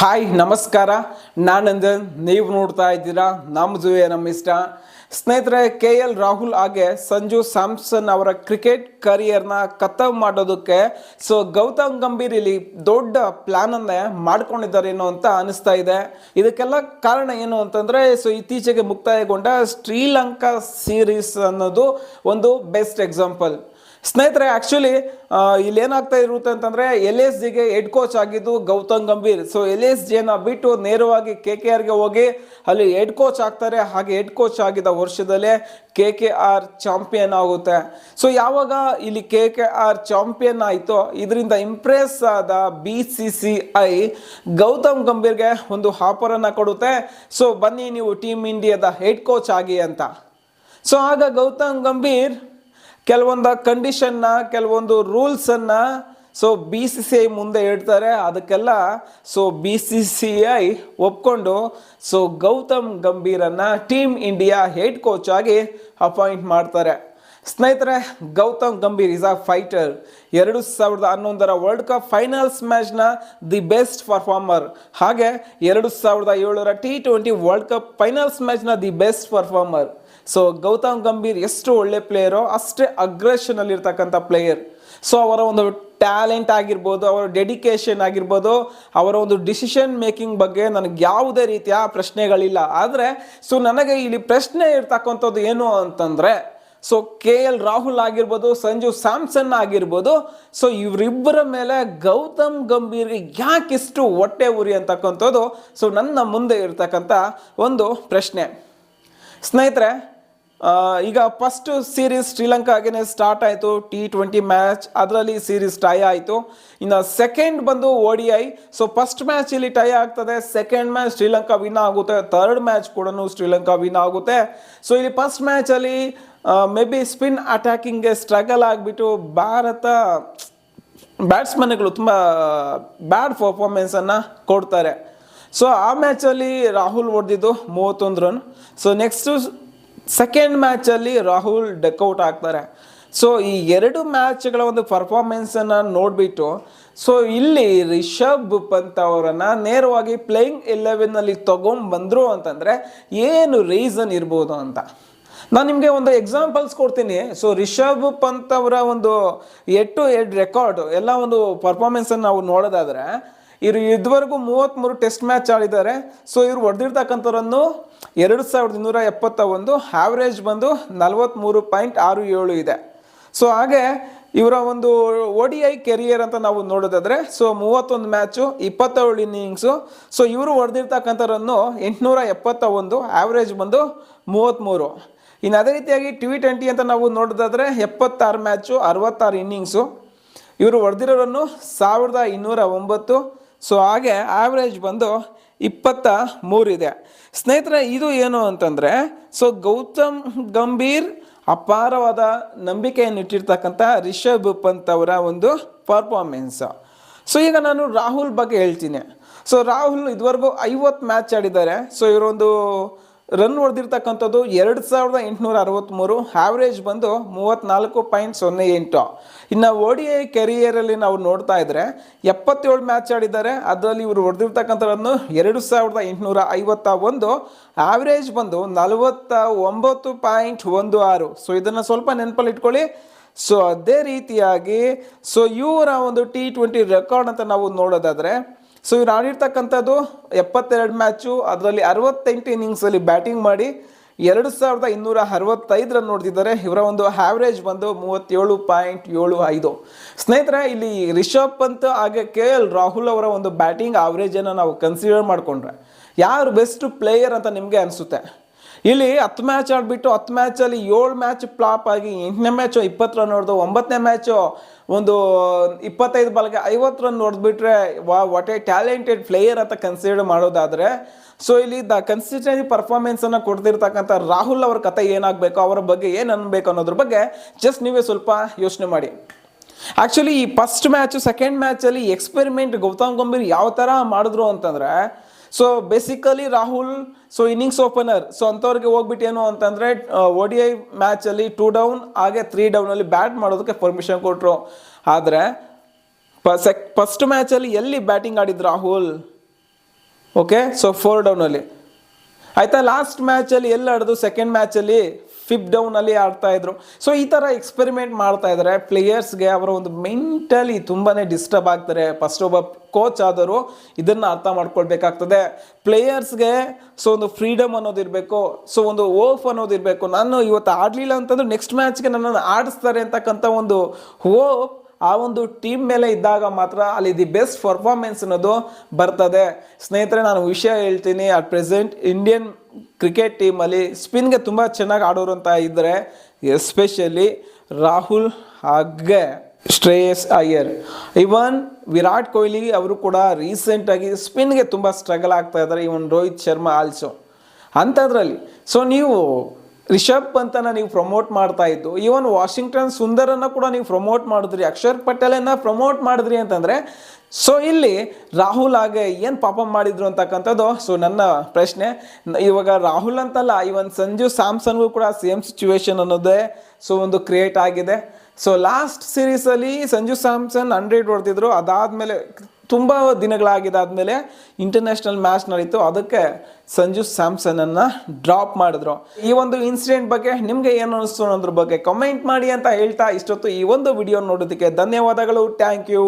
Hi, ನಮಸ್ಕಾರ. ನಾನಂದನ್ ನೀವು ನೋಡ್ತಾ ಇದ್ದೀರಾ ನಮ್ಮ ಜುವೆ ನಮ್ಮ ಇಷ್ಟ. ಸ್ನೇಹಿತರೆ, ಕೆ ಎಲ್ ರಾಹುಲ್ ಹಾಗೆ ಸಂಜು ಸ್ಯಾಮ್ಸನ್ ಅವರ ಕ್ರಿಕೆಟ್ ಕರಿಯರ್ನ ಕತ್ತವ್ ಮಾಡೋದಕ್ಕೆ, ಸೊ ಗೌತಮ್ ಗಂಭೀರ್ ಇಲ್ಲಿ ದೊಡ್ಡ ಮಾಡ್ಕೊಂಡಿದ್ದಾರೆ ಏನೋ ಅಂತ ಅನಿಸ್ತಾ ಇದೆ. ಇದಕ್ಕೆಲ್ಲ ಕಾರಣ ಏನು ಅಂತಂದ್ರೆ, ಸೊ ಇತ್ತೀಚೆಗೆ ಮುಕ್ತಾಯಗೊಂಡ ಶ್ರೀಲಂಕಾ ಸೀರೀಸ್ ಅನ್ನೋದು ಒಂದು ಬೆಸ್ಟ್ ಎಕ್ಸಾಂಪಲ್ ಸ್ನೇಹಿತರೆ ಆ್ಯಕ್ಚುಲಿ ಇಲ್ಲಿ ಏನಾಗ್ತಾ ಇರುತ್ತೆ ಅಂತಂದರೆ ಎಲ್ ಎಸ್ ಜಿಗೆ ಹೆಡ್ ಕೋಚ್ ಆಗಿದ್ದು Gautam Gambhir. So L S ಜಿಯನ್ನು ಬಿಟ್ಟು ನೇರವಾಗಿ ಕೆ ಕೆ ಆರ್ಗೆ ಹೋಗಿ, ಅಲ್ಲಿ ಹೆಡ್ ಕೋಚ್ ಆಗ್ತಾರೆ. ಹಾಗೆ ಹೆಡ್ ಕೋಚ್ ಆಗಿದ್ದ ವರ್ಷದಲ್ಲೇ ಕೆ ಕೆ ಆರ್ ಚಾಂಪಿಯನ್ ಆಗುತ್ತೆ. ಸೊ ಯಾವಾಗ ಇಲ್ಲಿ ಕೆ ಕೆ ಆರ್ ಚಾಂಪಿಯನ್ ಆಯಿತು, ಇದರಿಂದ ಇಂಪ್ರೆಸ್ ಆದ B C C I Gautam ಗಂಭೀರ್ಗೆ ಒಂದು ಆಫರನ್ನು ಕೊಡುತ್ತೆ. ಸೊ ಬನ್ನಿ ನೀವು ಟೀಮ್ ಇಂಡಿಯಾದ ಹೆಡ್ ಕೋಚ್ ಆಗಿ ಅಂತ. ಸೊ ಆಗ ಗೌತಮ್ ಗಂಭೀರ್ ಕೆಲವೊಂದು ಕಂಡೀಷನ್ನ ಕೆಲವೊಂದು ರೂಲ್ಸನ್ನು so B C C I ಮುಂದೆ ಇಡ್ತಾರೆ ಅದಕ್ಕೆಲ್ಲ so B C C I ಒಪ್ಕೊಂಡು ಸೊ ಗೌತಮ್ ಗಂಭೀರನ್ನು ಟೀಮ್ ಇಂಡಿಯಾ ಹೆಡ್ ಕೋಚ್ ಆಗಿ ಅಪಾಯಿಂಟ್ ಮಾಡ್ತಾರೆ. ಸ್ನೇಹಿತರೆ, Gautam Gambhir is a fighter ಎರಡು ಸಾವಿರದ ಹನ್ನೊಂದರ ವರ್ಲ್ಡ್ ಕಪ್ ಫೈನಲ್ಸ್ ಮ್ಯಾಚ್ನ ದಿ ಬೆಸ್ಟ್ ಪರ್ಫಾರ್ಮರ್ ಹಾಗೆ ಎರಡು ಸಾವಿರದ ಏಳರ T twenty world cup finals ಮ್ಯಾಚ್ನ the best performer so Gautam Gambhir ಎಷ್ಟು ಒಳ್ಳೆ ಪ್ಲೇಯರೋ ಅಷ್ಟೇ ಅಗ್ರೆಷನಲ್ಲಿ ಇರ್ತಕ್ಕಂಥ ಪ್ಲೇಯರ್ ಸೊ ಅವರ ಒಂದು ಟ್ಯಾಲೆಂಟ್ ಆಗಿರ್ಬೋದು, ಅವರ ಡೆಡಿಕೇಶನ್ ಆಗಿರ್ಬೋದು, ಅವರ ಒಂದು ಡಿಸಿಷನ್ ಮೇಕಿಂಗ್ ಬಗ್ಗೆ ನನಗೆ ಯಾವುದೇ ರೀತಿಯ ಪ್ರಶ್ನೆಗಳಿಲ್ಲ. ಆದರೆ ಸೊ ನನಗೆ ಇಲ್ಲಿ ಪ್ರಶ್ನೆ ಇರ್ತಕ್ಕಂಥದ್ದು ಏನು ಅಂತಂದರೆ ಸೊ ಕೆ ಎಲ್ ರಾಹುಲ್ ಆಗಿರ್ಬೋದು, ಸಂಜು ಸ್ಯಾಮ್ಸನ್ ಆಗಿರ್ಬೋದು ಸೊ ಇವರಿಬ್ಬರ ಮೇಲೆ ಗೌತಮ್ ಗಂಭೀರ್ಗೆ ಯಾಕಿಷ್ಟು ಹೊಟ್ಟೆ ಉರಿ ಅಂತಕ್ಕಂಥದ್ದು ಸೊ ನನ್ನ ಮುಂದೆ ಇರ್ತಕ್ಕಂಥ ಒಂದು ಪ್ರಶ್ನೆ. ಸ್ನೇಹಿತರೆ ಈಗ ಫಸ್ಟ್ ಸೀರೀಸ್ ಶ್ರೀಲಂಕಾಗೆ ಸ್ಟಾರ್ಟ್ ಆಯಿತು ಟಿ ಟ್ವೆಂಟಿ ಮ್ಯಾಚ್ ಅದರಲ್ಲಿ ಸೀರೀಸ್ ಟೈ ಆಯಿತು. ಇನ್ನು ಸೆಕೆಂಡ್ ಬಂದು O D I so first match ಇಲ್ಲಿ ಟೈ ಆಗ್ತದೆ ಸೆಕೆಂಡ್ ಮ್ಯಾಚ್ ಶ್ರೀಲಂಕಾ ವಿನ್ ಆಗುತ್ತೆ ಥರ್ಡ್ ಮ್ಯಾಚ್ ಕೂಡ ಶ್ರೀಲಂಕಾ ವಿನ್ ಆಗುತ್ತೆ. ಸೊ ಇಲ್ಲಿ ಫಸ್ಟ್ ಮ್ಯಾಚಲ್ಲಿ ಮೇ ಬಿ ಸ್ಪಿನ್ ಅಟ್ಯಾಕಿಂಗ್ಗೆ ಸ್ಟ್ರಗಲ್ ಆಗಿಬಿಟ್ಟು ಭಾರತ ಬ್ಯಾಟ್ಸ್ಮನ್ಗಳು ತುಂಬ ಬ್ಯಾಡ್ ಪರ್ಫಾರ್ಮೆನ್ಸನ್ನು ಕೊಡ್ತಾರೆ. ಸೊ ಆ ಮ್ಯಾಚಲ್ಲಿ ರಾಹುಲ್ ಹೊಡೆದಿದ್ದು ಮೂವತ್ತೊಂದು ರನ್ ಸೊ ನೆಕ್ಸ್ಟು ಸೆಕೆಂಡ್ ಮ್ಯಾಚಲ್ಲಿ ರಾಹುಲ್ ಡೆಕ್ಔಟ್ ಆಗ್ತಾರೆ. ಸೊ ಈ ಎರಡು ಮ್ಯಾಚ್ಗಳ ಒಂದು ಪರ್ಫಾರ್ಮೆನ್ಸನ್ನು ನೋಡಿಬಿಟ್ಟು ಸೊ ಇಲ್ಲಿ ರಿಷಬ್ ಪಂತ್ ಅವರನ್ನು ನೇರವಾಗಿ ಪ್ಲೇಯಿಂಗ್ ಇಲೆವೆನ್ನಲ್ಲಿ ತೊಗೊಂಡ್ಬಂದರು ಅಂತಂದರೆ ಏನು ರೀಸನ್ ಇರ್ಬೋದು ಅಂತ. ನಾನು ನಿಮಗೆ ಒಂದು ಎಕ್ಸಾಂಪಲ್ಸ್ ಕೊಡ್ತೀನಿ. ಸೊ ರಿಷಬ್ ಪಂತ್ ಅವರ ಒಂದು ಎಡ್ ಟು ಎಡ್ ರೆಕಾರ್ಡ್ ಎಲ್ಲ ಒಂದು ಪರ್ಫಾರ್ಮೆನ್ಸನ್ನು ನಾವು ನೋಡೋದಾದರೆ, ಇವರು ಇದುವರೆಗೂ ಮೂವತ್ತ್ಮೂರು ಟೆಸ್ಟ್ ಮ್ಯಾಚ್ ಆಡಿದ್ದಾರೆ. ಸೊ ಇವರು ಹೊಡೆದಿರ್ತಕ್ಕಂಥವ್ರನ್ನು ಎರಡು ಸಾವಿರದ ಇನ್ನೂರ ಎಪ್ಪತ್ತ ಒಂದು ಆವ್ರೇಜ್ ಬಂದು ನಲವತ್ತ್ಮೂರು ಪಾಯಿಂಟ್ ಆರು ಏಳು ಇದೆ. ಸೊ ಹಾಗೆ ಇವರ ಒಂದು ಒ ಡಿ ಐ ಕೆರಿಯರ್ ಅಂತ ನಾವು ನೋಡೋದಾದ್ರೆ ಸೊ ಮೂವತ್ತೊಂದು ಮ್ಯಾಚು ಇಪ್ಪತ್ತೇಳು ಇನ್ನಿಂಗ್ಸು ಸೊ ಇವರು ಹೊಡೆದಿರ್ತಕ್ಕಂಥವ್ರನ್ನು ಎಂಟುನೂರ ಎಪ್ಪತ್ತ ಒಂದು ಆವ್ರೇಜ್ ಬಂದು ಮೂವತ್ತ್ಮೂರು ಇನ್ನು ಅದೇ ರೀತಿಯಾಗಿ ಟಿ ವಿ ಟ್ವೆಂಟಿ ಅಂತ ನಾವು ನೋಡೋದಾದ್ರೆ, ಎಪ್ಪತ್ತಾರು ಮ್ಯಾಚು ಅರವತ್ತಾರು ಇನ್ನಿಂಗ್ಸು ಇವರು ಹೊಡೆದಿರೋರನ್ನು ಸಾವಿರದ ಇನ್ನೂರ ಒಂಬತ್ತು. ಸೊ ಹಾಗೆ ಆವ್ರೇಜ್ ಬಂದು ಇಪ್ಪತ್ತ ಮೂರಿದೆ. ಸ್ನೇಹಿತರೆ, ಇದು ಏನು ಅಂತಂದರೆ, ಸೊ ಗೌತಮ್ ಗಂಭೀರ್ ಅಪಾರವಾದ ನಂಬಿಕೆಯನ್ನು ಇಟ್ಟಿರ್ತಕ್ಕಂಥ ರಿಷಬ್ ಪಂತ್ ಅವರ ಒಂದು ಪರ್ಫಾರ್ಮೆನ್ಸ್ ಸೊ ಈಗ ನಾನು ರಾಹುಲ್ ಬಗ್ಗೆ ಹೇಳ್ತೀನಿ. ಸೊ ರಾಹುಲ್ ಇದುವರೆಗೂ ಐವತ್ತು ಮ್ಯಾಚ್ ಆಡಿದ್ದಾರೆ. ಸೊ ಇವರೊಂದು ರನ್ ಹೊಡೆದಿರ್ತಕ್ಕಂಥದ್ದು ಎರಡು ಸಾವಿರದ ಎಂಟುನೂರ ಅರವತ್ತ್ಮೂರು ಆವ್ರೇಜ್ ಬಂದು ಮೂವತ್ತ್ನಾಲ್ಕು ಪಾಯಿಂಟ್ ಸೊನ್ನೆ ಎಂಟು. ಇನ್ನು ಓ ಡಿ ಐ ಕೆರಿಯರಲ್ಲಿ ನಾವು ನೋಡ್ತಾ ಇದ್ದರೆ ಎಪ್ಪತ್ತೇಳು ಮ್ಯಾಚ್ ಆಡಿದ್ದಾರೆ. ಅದರಲ್ಲಿ ಇವರು ಹೊಡೆದಿರ್ತಕ್ಕಂಥ ರನ್ನು ಎರಡು ಸಾವಿರದ ಎಂಟುನೂರ ಐವತ್ತ ಒಂದು. ಆವ್ರೇಜ್ ಬಂದು ನಲವತ್ತ ಒಂಬತ್ತು ಪಾಯಿಂಟ್ ಒಂದು ಆರು. ಸೊ ಇದನ್ನು ಸ್ವಲ್ಪ ನೆನಪಲ್ಲಿ ಇಟ್ಕೊಳ್ಳಿ. ಸೊ ಅದೇ ರೀತಿಯಾಗಿ ಸೊ ಇವರ ಒಂದು ಟಿ ಟ್ವೆಂಟಿ ರೆಕಾರ್ಡ್ ಅಂತ ನಾವು ನೋಡೋದಾದರೆ ಸೊ ಇವ್ರು ಆಡಿರ್ತಕ್ಕಂಥದ್ದು ಎಪ್ಪತ್ತೆರಡು ಮ್ಯಾಚು ಅದರಲ್ಲಿ ಅರವತ್ತೆಂಟು ಇನ್ನಿಂಗ್ಸಲ್ಲಿ ಬ್ಯಾಟಿಂಗ್ ಮಾಡಿ ಎರಡು ಸಾವಿರದ ಇನ್ನೂರ ಅರವತ್ತೈದು ರನ್ ನೋಡ್ತಿದ್ದಾರೆ. ಇವರ ಒಂದು ಹ್ಯಾವ್ರೇಜ್ ಬಂದು ಮೂವತ್ತೇಳು ಪಾಯಿಂಟ್ ಏಳು ಐದು. ಸ್ನೇಹಿತರೆ, ಇಲ್ಲಿ ರಿಷಬ್ ಪಂತ್ ಹಾಗೆ ಕೆ ಎಲ್ ರಾಹುಲ್ ಅವರ ಒಂದು ಬ್ಯಾಟಿಂಗ್ ಆವ್ರೇಜನ್ನು ನಾವು ಕನ್ಸಿಡರ್ ಮಾಡಿಕೊಂಡ್ರೆ, ಯಾರು ಬೆಸ್ಟ್ ಪ್ಲೇಯರ್ ಅಂತ ನಿಮಗೆ ಅನಿಸುತ್ತೆ? ಇಲ್ಲಿ ಹತ್ತು ಮ್ಯಾಚ್ ಆಡಿಬಿಟ್ಟು ಹತ್ತು ಮ್ಯಾಚಲ್ಲಿ ಏಳು ಮ್ಯಾಚ್ ಫ್ಲಾಪ್ ಆಗಿ ಎಂಟನೇ ಮ್ಯಾಚು ಇಪ್ಪತ್ತು ರನ್ ಹೊಡೆದು ಒಂಬತ್ತನೇ ಮ್ಯಾಚು ಒಂದು ಇಪ್ಪತ್ತೈದು ಬಾಲ್ಗೆ ಐವತ್ತು ರನ್ ಹೊಡೆದ್ಬಿಟ್ರೆ ವಾ ವಾಟ್ ಎ ಟ್ಯಾಲೆಂಟೆಡ್ ಪ್ಲೇಯರ್ ಅಂತ ಕನ್ಸಿಡರ್ ಮಾಡೋದಾದರೆ ಸೊ ಇಲ್ಲಿ ದ ಕನ್ಸಿಸ್ಟೆನ್ಸಿ ಪರ್ಫಾರ್ಮೆನ್ಸನ್ನು ಕೊಡ್ತಿರ್ತಕ್ಕಂಥ ರಾಹುಲ್ ಅವ್ರ ಕತೆ ಏನಾಗಬೇಕು, ಅವರ ಬಗ್ಗೆ ಏನು ಅನ್ಬೇಕು ಅನ್ನೋದ್ರ ಬಗ್ಗೆ ಜಸ್ಟ್ ನೀವೇ ಸ್ವಲ್ಪ ಯೋಚನೆ ಮಾಡಿ. ಆ್ಯಕ್ಚುಲಿ ಈ ಫಸ್ಟ್ ಮ್ಯಾಚು ಸೆಕೆಂಡ್ ಮ್ಯಾಚಲ್ಲಿ ಎಕ್ಸ್ಪೆರಿಮೆಂಟ್ ಗೌತಮ್ ಗಂಭೀರ್ ಯಾವ ಥರ ಮಾಡಿದ್ರು ಅಂತಂದರೆ so basically Rahul so innings opener so ಅಂಥವ್ರಿಗೆ ಹೋಗ್ಬಿಟ್ಟು ಏನು ಅಂತಂದರೆ ಡಿ ಐ ಮ್ಯಾಚಲ್ಲಿ ಟೂ ಡೌನ್ ಹಾಗೆ ತ್ರೀ ಡೌನಲ್ಲಿ ಬ್ಯಾಟ್ ಮಾಡೋದಕ್ಕೆ ಪರ್ಮಿಷನ್ ಕೊಟ್ಟರು ಆದರೆ ಸೆಕ್ ಫಸ್ಟ್ ಮ್ಯಾಚಲ್ಲಿ ಎಲ್ಲಿ ಬ್ಯಾಟಿಂಗ್ ಆಡಿದ್ರು ರಾಹುಲ್ ಓಕೆ ಸೊ ಫೋರ್ ಡೌನಲ್ಲಿ ಆಯಿತಾ ಲಾಸ್ಟ್ ಮ್ಯಾಚಲ್ಲಿ ಎಲ್ಲಿ ಆಡಿದ್ರು ಸೆಕೆಂಡ್ ಮ್ಯಾಚಲ್ಲಿ ಫಿಫ್ತ್ ಡೌನಲ್ಲಿ ಆಡ್ತಾ ಇದ್ರು. ಸೊ ಈ ಥರ ಎಕ್ಸ್ಪೆರಿಮೆಂಟ್ ಮಾಡ್ತಾ ಇದ್ದಾರೆ ಪ್ಲೇಯರ್ಸ್ಗೆ ಅವರ ಒಂದು ಮೆಂಟಲಿ ತುಂಬಾ ಡಿಸ್ಟರ್ಬ್ ಆಗ್ತಾರೆ. ಫಸ್ಟ್ ಒಬ್ಬ ಕೋಚ್ ಆದರೂ ಇದನ್ನು ಅರ್ಥ ಮಾಡ್ಕೊಳ್ಬೇಕಾಗ್ತದೆ. ಪ್ಲೇಯರ್ಸ್ಗೆ ಸೊ ಒಂದು ಫ್ರೀಡಮ್ ಅನ್ನೋದಿರಬೇಕು ಸೊ ಒಂದು ಓಫ್ ಅನ್ನೋದಿರಬೇಕು ನಾನು ಇವತ್ತು ಆಡಲಿಲ್ಲ ಅಂತಂದ್ರೆ ನೆಕ್ಸ್ಟ್ ಮ್ಯಾಚ್ಗೆ ನನ್ನನ್ನು ಆಡಿಸ್ತಾರೆ ಅಂತಕ್ಕಂಥ ಒಂದು ಹೋಪ್ ಆ ಒಂದು ಟೀಮ್ ಮೇಲೆ ಇದ್ದಾಗ ಮಾತ್ರ ಅಲ್ಲಿ ದಿ ಬೆಸ್ಟ್ ಪರ್ಫಾರ್ಮೆನ್ಸ್ ಅನ್ನೋದು ಬರ್ತದೆ. ಸ್ನೇಹಿತರೆ, ನಾನು ವಿಷಯ ಹೇಳ್ತೀನಿ. ಅಟ್ ಪ್ರೆಸೆಂಟ್ ಇಂಡಿಯನ್ ಕ್ರಿಕೆಟ್ ಟೀಮಲ್ಲಿ ಸ್ಪಿನ್ಗೆ ತುಂಬ ಚೆನ್ನಾಗಿ ಆಡೋರು ಅಂತ ಇದ್ದರೆ ಎಸ್ಪೆಷಲಿ ರಾಹುಲ್ ಹಾಗೆ ಶ್ರೇಯಸ್ ಅಯ್ಯರ್. ಇವನ್ ವಿರಾಟ್ ಕೊಹ್ಲಿ ಅವರು ಕೂಡ ರೀಸೆಂಟಾಗಿ ಸ್ಪಿನ್ಗೆ ತುಂಬ ಸ್ಟ್ರಗಲ್ ಆಗ್ತಾ ಇದ್ದಾರೆ ಇವನ್ ರೋಹಿತ್ ಶರ್ಮಾ ಆಲ್ಸೋ ಅಂಥದ್ರಲ್ಲಿ. ಸೊ ನೀವು ರಿಷಬ್ ಪಂತನ ನೀವು ಪ್ರಮೋಟ್ ಮಾಡ್ತಾ ಇದ್ದು ಈವನ್ ವಾಷಿಂಗ್ಟನ್ ಸುಂದರನ್ನ ಕೂಡ ನೀವು ಪ್ರಮೋಟ್ ಮಾಡಿದ್ರಿ, ಅಕ್ಷರ್ ಪಟೇಲನ್ನ ಪ್ರಮೋಟ್ ಮಾಡಿದ್ರಿ ಅಂತಂದ್ರೆ ಸೊ ಇಲ್ಲಿ ರಾಹುಲ್ ಹಾಗೆ ಏನು ಪಾಪ ಮಾಡಿದ್ರು ಅಂತಕ್ಕಂಥದ್ದು? ಸೊ ನನ್ನ ಪ್ರಶ್ನೆ, ಇವಾಗ ರಾಹುಲ್ ಅಂತಲ್ಲ ಇವನ್ ಸಂಜು ಸ್ಯಾಮ್ಸನ್ಗೂ ಕೂಡ ಸೇಮ್ ಸಿಚುವೇಶನ್ ಅನ್ನೋದೇ ಸೊ ಒಂದು ಕ್ರಿಯೇಟ್ ಆಗಿದೆ. ಸೊ ಲಾಸ್ಟ್ ಸೀರೀಸಲ್ಲಿ ಸಂಜು ಸ್ಯಾಮ್ಸನ್ ಹಂಡ್ರೆಡ್ ಹೊಡೆದಿದ್ರು, ಅದಾದಮೇಲೆ ತುಂಬ ದಿನಗಳಾಗಿದ್ದಾದಮೇಲೆ ಇಂಟರ್ನ್ಯಾಷನಲ್ ಮ್ಯಾಚ್ ನಡೀತು. ಅದಕ್ಕೆ ಸಂಜು ಸ್ಯಾಮ್ಸನನ್ನು ಡ್ರಾಪ್ ಮಾಡಿದ್ರು. ಈ ಒಂದು ಇನ್ಸಿಡೆಂಟ್ ಬಗ್ಗೆ ನಿಮಗೆ ಏನು ಅನಿಸ್ತು ಅನ್ನೋದ್ರ ಬಗ್ಗೆ ಕಮೆಂಟ್ ಮಾಡಿ ಅಂತ ಹೇಳ್ತಾ ಇಷ್ಟೊತ್ತು ಈ ಒಂದು ವಿಡಿಯೋ ನೋಡೋದಕ್ಕೆ ಧನ್ಯವಾದಗಳು. Thank you